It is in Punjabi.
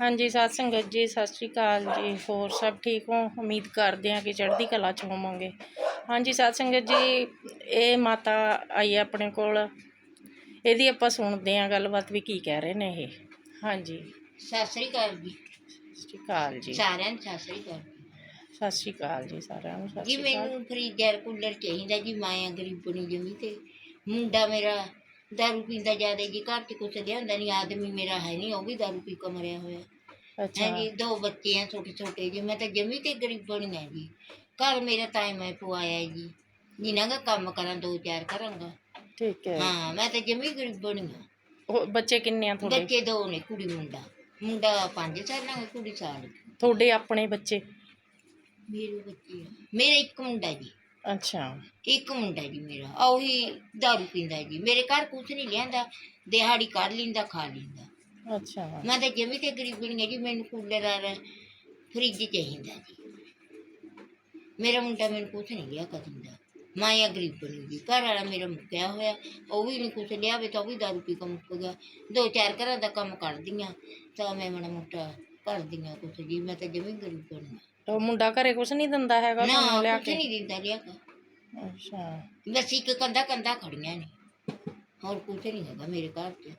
ਹਾਂਜੀ ਸਾਧ ਸੰਗਤ ਜੀ ਸਤਿ ਸ਼੍ਰੀ ਅਕਾਲ ਜੀ। ਹੋਰ ਸਭ ਠੀਕ ਹੋ? ਉਮੀਦ ਕਰਦੇ ਹਾਂ ਕਿ ਚੜ੍ਹਦੀ ਕਲਾ ਚ ਹੋਵੋਗੇ। ਹਾਂਜੀ ਸਾਧ ਸੰਗਤ ਜੀ ਇਹ ਮਾਤਾ ਆਈ ਹੈ ਆਪਣੇ ਕੋਲ। ਇਹਦੀ ਆਪਾਂ ਸੁਣਦੇ ਹਾਂ ਗੱਲਬਾਤ ਵੀ ਕੀ ਕਹਿ ਰਹੇ ਨੇ ਇਹ। ਹਾਂਜੀ। ਸਤਿ ਸ੍ਰੀ ਅਕਾਲ ਜੀ। ਸਤਿ ਸ਼੍ਰੀ ਅਕਾਲ ਜੀ। ਸਾਰਿਆਂ ਨੂੰ ਸਤਿ ਸ੍ਰੀ ਅਕਾਲ। ਸਤਿ ਸ਼੍ਰੀ ਅਕਾਲ ਜੀ ਸਾਰਿਆਂ ਨੂੰ ਸਤਿ ਜੀ ਸ਼੍ਰੀ ਅਕਾਲ। ਮੈਨੂੰ ਫਰੀਜ਼ਰ ਕੂਲਰ ਚਾਹੀਦਾ ਜੀ ਮਾਇਆ ਗਰੀਬਣੀ ਜਮੀ ਤੇ। ਮੁੰਡਾ ਮੇਰਾ ਦਾਰੂ ਪੀਂਦਾ ਜ਼ਿਆਦਾ ਜੀ ਘਰ 'ਚ ਕੁਛ ਲਿਆਉਂਦਾ ਨਹੀਂ ਆਦਮੀ ਮੇਰਾ ਹੈ ਨਹੀਂ ਉਹ ਵੀ ਦਾਰੂ ਪੀ ਕੇ ਮਰਿਆ ਹੋਇਆ। ਅੱਛਾ। ਜੀ ਦੋ ਬੱਚੇ ਆ ਛੋਟੇ ਛੋਟੇ ਜੀ ਮੈਂ ਤਾਂ ਜਮੀ ਤੇ ਗਰੀਬਣੀ ਹੈ ਜੀ। ਘਰ ਮੇਰਾ ਤਾਂ ਮੈਂ ਪਵਾਇਆ ਜੀ। ਜਿਨ੍ਹਾਂ ਦਾ ਕੰਮ ਕਰਾਂ ਦੋ ਚਾਰ ਕਰਾਂਗਾ। ਠੀਕ ਹੈ। ਹਾਂ ਮੈਂ ਤਾਂ ਜਮੀ ਗਰੀਬਣੀ ਆ ਉਹ ਬੱਚੇ ਕਿੰਨੇ ਆ ਤੁਹਾਡੇ? ਬੱਚੇ ਦੋ ਨੇ ਕੁੜੀ ਮੁੰਡਾ। ਮੁੰਡਾ 5 ਸਾਲਾਂ ਦਾ ਕੁੜੀ ਸਾਲ। ਦੀ। ਤੁਹਾਡੇ ਆਪਣੇ ਬੱਚੇ? ਮੇਰੇ ਬੱਚੇ ਆ। ਮੇਰਾ ਇੱਕ ਮੁੰਡਾ ਜੀ। ਅੱਛਾ। ਇੱਕ ਮੁੰਡਾ ਜੀ ਮੇਰਾ। ਆ ਉਹੀ ਦਾਰੂ ਪੀਂਦਾ ਜੀ। ਮੇਰੇ ਘਰ ਕੁਛ ਨਹੀਂ ਲਿਆਂਦਾ। ਦਿਹਾੜੀ ਕੱਢ ਲਿੰਦਾ ਖਾ ਲਿੰਦਾ। ਅੱਛਾ। ਮੈਂ ਤਾਂ ਜਮੀ ਤੇ ਗਰੀਬਣੀ ਹੈ ਜੀ ਮੈਨੂੰ ਕੂਲਰ ਫਰਿੱਜ ਚਾਹੀਦਾ ਜੀ। ਮੇਰਾ ਮੁੰਡਾ ਮੈਨੂੰ ਕੁਛ ਨਹੀਂ ਲਿਆ ਕਦੋਂ ਦਾ। ਮਾਇਆ ਗਰੀਬਣੀ ਜੀ ਘਰ ਵਾਲਾ ਮੇਰਾ ਮੁੱਕਿਆ ਹੋਇਆ ਉਹ ਵੀ ਨਹੀਂ ਕੁਛ ਲਿਆਵੇ ਤਾਂ ਉਹ ਵੀ ਦਾਰੂ ਪੀ ਕੇ ਮੁੱਕ ਗਿਆ। ਦੋ ਚਾਰ ਘਰਾਂ ਦਾ ਕੰਮ ਕਰਦੀਆਂ ਤਾਂ ਮੈਂ ਮਾੜਾ ਮੋਟਾ ਕਰਦੀਆਂ ਕੁਛ ਜੀ ਮੈਂ ਤਾਂ ਜਮੀ ਗਰੀਬਣੀ ਉਹ ਮੁੰਡਾ ਘਰੇ ਕੁਛ ਨਹੀਂ ਦਿੰਦਾ ਹੈਗਾ ਤੁਹਾਨੂੰ ਲਿਆ ਕੇ? ਨਹੀਂ ਦਿੰਦਾ ਲਿਆ ਕੇ ਅੱਛਾ। ਬਸ ਇੱਕ ਕੰਦਾ ਕੰਦਾ ਖੜੀਆਂ ਨੇ। ਹੋਰ ਕੁਛ ਨਹੀਂ ਹੈਗਾ ਮੇਰੇ ਘਰ 'ਚ।